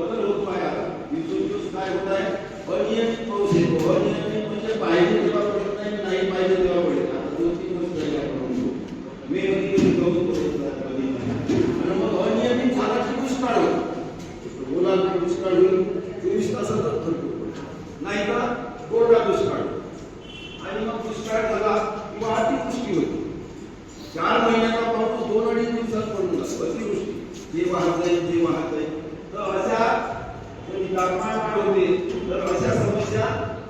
बदल होतो आहे आता. दिवसेंदिवस काय होत आहे? अनियमित पाऊस येतो. अनियमित म्हणजे पाहिजे तेव्हा पडत नाही नाही पाहिजे तेव्हा पडत आता दोन तीन वर्ष झाले आपण म्हणतो मे मध्ये पाऊस आणि मग अनियमित झाला की दुष्काळ होतो बोला दुष्काळ होईल. चोवीस तासातच भरपूर नाही का कोरडा दुष्काळ आणि मग दुष्काळ झाला किंवा अतिवृष्टी होती चार महिन्याचा पाऊस दोन अडीच दिवसात पडून जातो अतिवृष्टी. जे वाहत जाईल जे वाहत जाईल तर अशा कधी तापमान वाढ तर अशा समस्या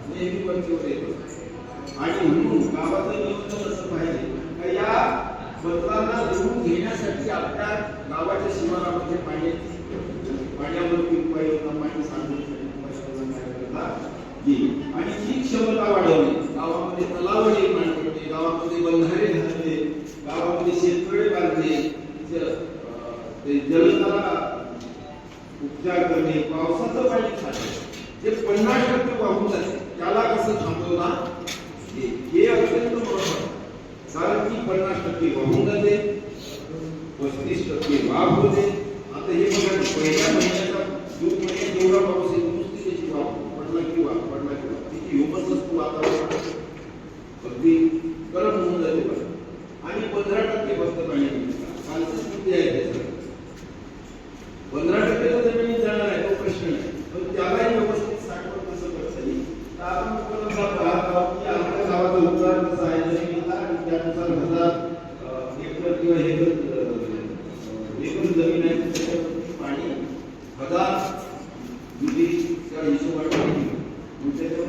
नेहमी वरचीवर येतात आणि म्हणून गावाचं नियोजन असं पाहिजे. या बदलांना जोडून घेण्यासाठी आपल्या गावाच्या शिवारामध्ये पाण्याची पाण्यावर उपाय योजना पाणी साठवण्यासाठी येईल आणि ही क्षमता वाढवली गावामध्ये तलाव निर्माण करणे गावामध्ये बंधारे घालते गावामध्ये शेततळे बांधणे ज- उपचार करणे, पावसाचं पाणी खाणे, जे पन्नास टक्के वाहून जाते, त्याला कसं थांबवणार हे अत्यंत महत्वाचं. कारण की पन्नास टक्के वाहून जाते, पस्तीस टक्के वाफ होते आता हे बघा पहिल्या महिन्याचा जून महिन्यात जेवढा पाऊस येतो की उपचार कसा आहे आणि त्यानुसार हजार एकर हेक्टर किंवा हेक्टर एकूण जमीन आहे त्याच्यावरती पाणी हजार हिशोबाने